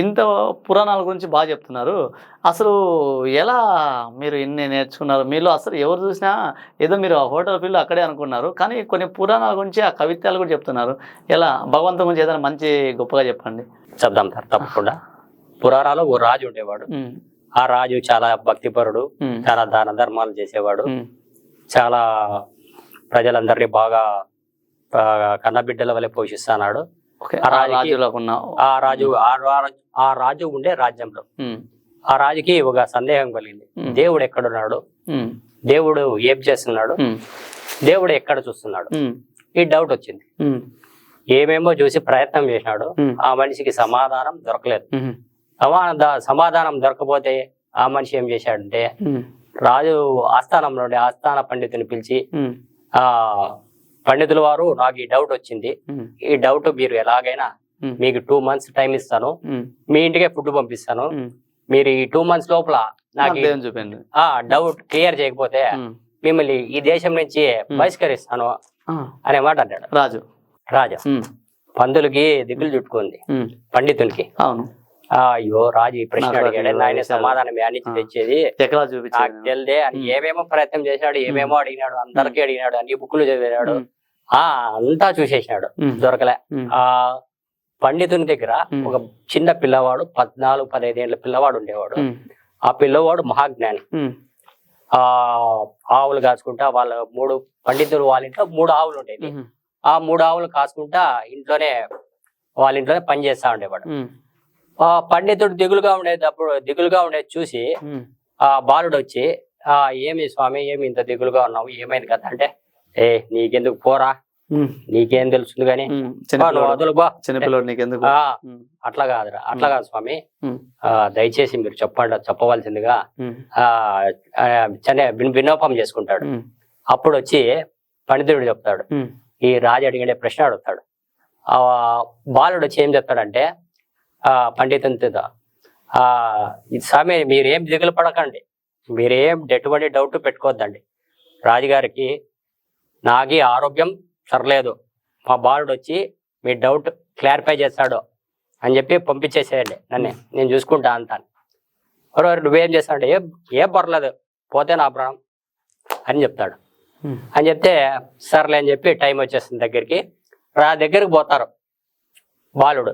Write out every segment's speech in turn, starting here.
ఇంత పురాణాల గురించి బాగా చెప్తున్నారు. అసలు ఎలా మీరు ఇన్ని నేర్చుకున్నారు? మీలో అసలు ఎవరు చూసినా ఏదో మీరు ఆ హోటల్ ఫీల్డ్ అక్కడే అనుకున్నారు. కానీ కొన్ని పురాణాల గురించి ఆ కవిత్యాలు కూడా చెప్తున్నారు. ఎలా? భగవంతుని గురించి ఏదైనా మంచి గొప్పగా చెప్పండి. చెప్దాం సార్ తప్పకుండా. పురాణాలో ఓ రాజు ఉండేవాడు. ఆ రాజు చాలా భక్తిపరుడు చాలా దాన ధర్మాలు చేసేవాడు. చాలా ప్రజలందరినీ బాగా కన్నబిడ్డల వల్ల పోషిస్తున్నాడు ఆ ఆ రాజుకి- రాజులకు ఉన్న ఆ రాజు ఆ రాజు ఉండే రాజ్యంలో. ఆ రాజుకి ఒక సందేహం కలిగింది. దేవుడు ఎక్కడున్నాడు? దేవుడు ఏం చేస్తున్నాడు? దేవుడు ఎక్కడ చూస్తున్నాడు? ఈ డౌట్ వచ్చింది. ఏమేమో చూసి ప్రయత్నం చేసినాడు ఆ మనిషికి సమాధానం దొరకలేదు. సమాధానం దొరకపోతే ఆ మనిషి ఏం చేశాడంటే రాజు ఆస్థానంలో ఉండే ఆస్థాన పండితుని పిలిచి ఆ పండితుల వారు నాకు ఈ డౌట్ వచ్చింది. ఈ డౌట్ మీరు ఎలాగైనా మీకు టూ మంత్స్ టైం ఇస్తాను. మీ ఇంటికే ఫుడ్ పంపిస్తాను. మీరు ఈ టూ మంత్స్ లోపల నాకు ఆ డౌట్ క్లియర్ చేయకపోతే మిమ్మల్ని ఈ దేశం నుంచి బహిష్కరిస్తాను అనే మాట అన్నాడు రాజు. రాజా పందులకి దిగులు చుట్టుకుంది. ఉమ్, పండితునికి. అవును. అయ్యో రాజు ఈ ప్రశ్న అడిగాడు. ఆయన. సమాధానం యానించి. తెచ్చేది ఎక్కడ నాకు చూపించాడు తెలిదే అని. ఏమేమో ప్రయత్నం చేశాడు ఏమేమో అడిగినాడు అందరికీ అడిగినాడు అన్ని బుక్కులు చదివినాడు ఆ అంతా చూసేసినాడు. దొరకలే. ఆ పండితుని దగ్గర. ఒక చిన్న పిల్లవాడు పద్నాలుగు పదహైదేళ్ళ పిల్లవాడు ఉండేవాడు. ఆ పిల్లవాడు మహాజ్ఞాని. ఆ ఆవులు కాచుకుంటా వాళ్ళ మూడు పండితులు వాళ్ళ ఇంట్లో మూడు ఆవులు ఉండేవి ఆ మూడు ఆవులు కాసుకుంటా ఇంట్లోనే వాళ్ళ ఇంట్లోనే పని చేస్తా ఉండేవాడు. ఆ పండితుడు దిగులుగా ఉండేటప్పుడు దిగులుగా ఉండేది చూసి ఆ బాలుడు వచ్చి ఆ ఏమి స్వామి ఏమి ఇంత దిగులుగా ఉన్నావు? ఏమైంది కదా అంటే ఏ నీకెందుకు పోరా? నీకేం తెలుస్తుంది కానీ ఉమ్, "బా, నువ్వు చిన్నపిల్లడు వదులు బా చిన్నపిల్లడు నీకెందుకు? అట్లా కాదురా అట్లా కాదు స్వామి. దయచేసి మీరు చెప్పండి చెప్పవలసిందిగా. ఉమ్, ఆ ఆ, చనే విన్- విన్నోపం చేసుకుంటాడు. అప్పుడు వచ్చి పండితుడు చెప్తాడు. ఈ రాజు అడిగే ప్రశ్న అడుగుతాడు. ఆ బాలుడు వచ్చి ఏం చెప్తాడంటే ఆ పండితునితో ఆ ఇది స్వామి మీరేం దిగులు పడకండి. మీరేం ఎటువంటి డౌట్ పెట్టుకోవద్దండి. రాజుగారికి నాకి ఆరోగ్యం సరలేదు. మా బాలుడు వచ్చి మీ డౌట్ క్లారిఫై చేస్తాడు అని చెప్పి పంపించేసేయండి. నన్ను నేను చూసుకుంటా అంటాను. ఎవరు నువ్వేం చేస్తాడు ఏం ఏం పర్లేదు పోతే నా ప్రాణం అని చెప్తాడు. అని చెప్తే సర్లే అని చెప్పి టైం వచ్చేస్తుంది దగ్గరికి. రా దగ్గరికి పోతారు బాలుడు.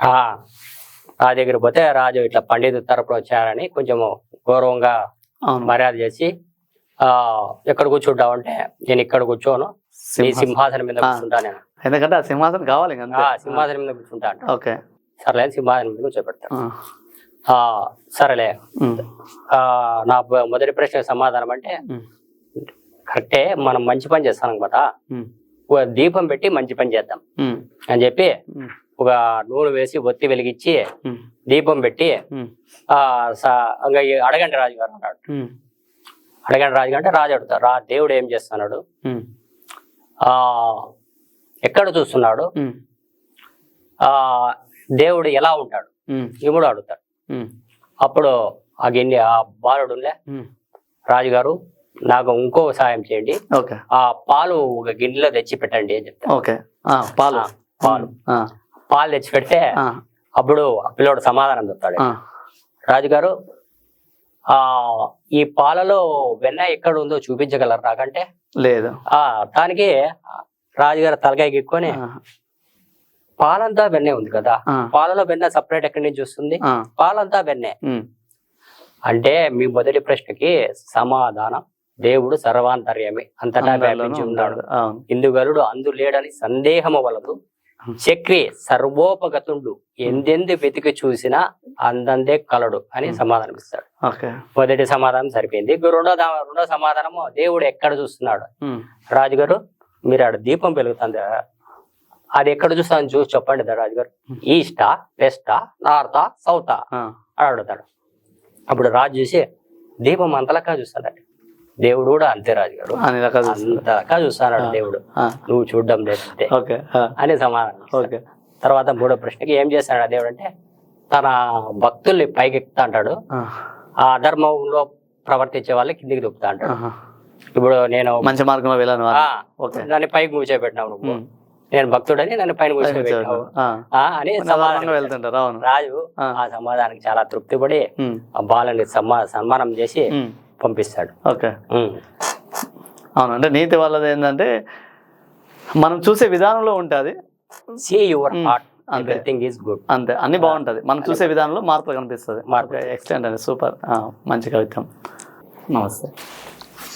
రా దగ్గరికి పోతే రాజు ఇట్లా పండితు తరపున వచ్చారని కొంచెం గౌరవంగా మర్యాద చేసి ఆ ఎక్కడ కూర్చుంటావు అంటే నేను ఇక్కడ కూర్చోను నీ సింహాసనం. మీద ఆ. కూర్చుంటా నేను. ఎందుకంటే ఆ సింహాసనం కావాలి. ఆ సింహాసనం మీద కూర్చుంటా అంట. ఓకే. సర్లే సింహాసనం మీద కూర్చోబెడతాడు ఆ, ఆ సరేలే. ఆ నా మొదటి ప్రశ్న సమాధానం అంటే కరెక్టే మనం మంచి పని చేస్తాం ఒక దీపం పెట్టి మంచి పని చేద్దాం అని చెప్పి ఒక నూనె వేసి ఒత్తి వెలిగించి దీపం పెట్టి ఆ అడగండి రాజుగారు అన్నాడు అడగండి రాజుగారు అంటే రాజు అడుగుతాడు. రా దేవుడు ఏం చేస్తున్నాడు? ఆ ఎక్కడ చూస్తున్నాడు? ఆ దేవుడు ఎలా ఉంటాడు? ఇముడు అడుగుతాడు. అప్పుడు ఆ గిన్నె ఆ బాలుడులే రాజుగారు నాకు ఇంకో సాయం చేయండి. ఓకే. ఆ పాలు ఒక గిన్నెలో తెచ్చి పెట్టండి అని చెప్తాను పాలు. పాలు. పాలు తెచ్చి పెడితే అప్పుడు ఆ పిల్లోడు సమాధానం చెప్తాడు. రాజుగారు ఆ ఈ పాలలో వెన్న ఎక్కడ ఉందో చూపించగలరు నాకంటే లేదు. ఆ దానికి రాజుగారు తలకాయ గిక్కొని పాలంతా వెన్నే ఉంది కదా? పాలలో వెన్న సపరేట్ ఎక్కడి నుంచి వస్తుంది? పాలంతా వెన్నే. అంటే మీ మొదటి ప్రశ్నకి సమాధానం దేవుడు సర్వాంతర్యమి అంతటా వ్యాపించి ఉన్నాడు. ఇందుగలుడు అందు లేడని సందేహము వలదు. చక్రి సర్వోపగతుండు. ఎందెందు వెతికి చూసినా అందందే కలడు అని సమాధానం ఇస్తాడు మొదటి సమాధానం సరిపోయింది. రెండో రెండో సమాధానము దేవుడు ఎక్కడ చూస్తున్నాడు? రాజుగారు మీరు ఆడ దీపం కదా, అది ఎక్కడ చూస్తాను చూసి చెప్పండి రాజుగారు. ఈస్టా వెస్టా నార్తా సౌతా అని అడుగుతాడు. అప్పుడు రాజు చూసి దీపం అంతలకా చూస్తాడు దేవుడు కూడా అంతే రాజుగారు చూస్తారు. అంతలకా చూస్తాడు దేవుడు. నువ్వు చూడడం లేదు అంతే. అని సమాధానం. ఓకే. తర్వాత మూడో ప్రశ్నకి ఏం చేస్తాడు ఆ దేవుడు అంటే తన భక్తుల్ని పైకి ఎక్కుతా అంటాడు. ఆ, అధర్మంలో ప్రవర్తించే వాళ్ళని కిందికి దుక్కుతా అంటాడు. ఇప్పుడు నేను మంచి మార్గంలో వెళ్ళాను దాన్ని పైకి కూర్చోబెట్టినావు నువ్వు. నేను భక్తుడని నన్ను పైన కూర్చోబెట్టావు అని సమాధానం వెళ్తుంటారు రాజు ఆ. సమాధానానికి చాలా తృప్తిపడి ఉమ్, ఆ బాలని సమ్మా సన్మానం చేసి పంపిస్తాడు. ఓకే. అవును అంటే నీతి వాళ్ళది ఏంటంటే మనం చూసే విధానంలో ఉంటుంది. సీ యువర్ హార్ట్ అంతే. ఎవ్రీథింగ్ ఈస్ గుడ్ అంతే అన్ని బాగుంటది. మనం చూసే విధానంలో మార్పు కనిపిస్తుంది. మార్పు. ఎక్సలెంట్ అండి సూపర్. మంచి కవిత్వం. నమస్తే.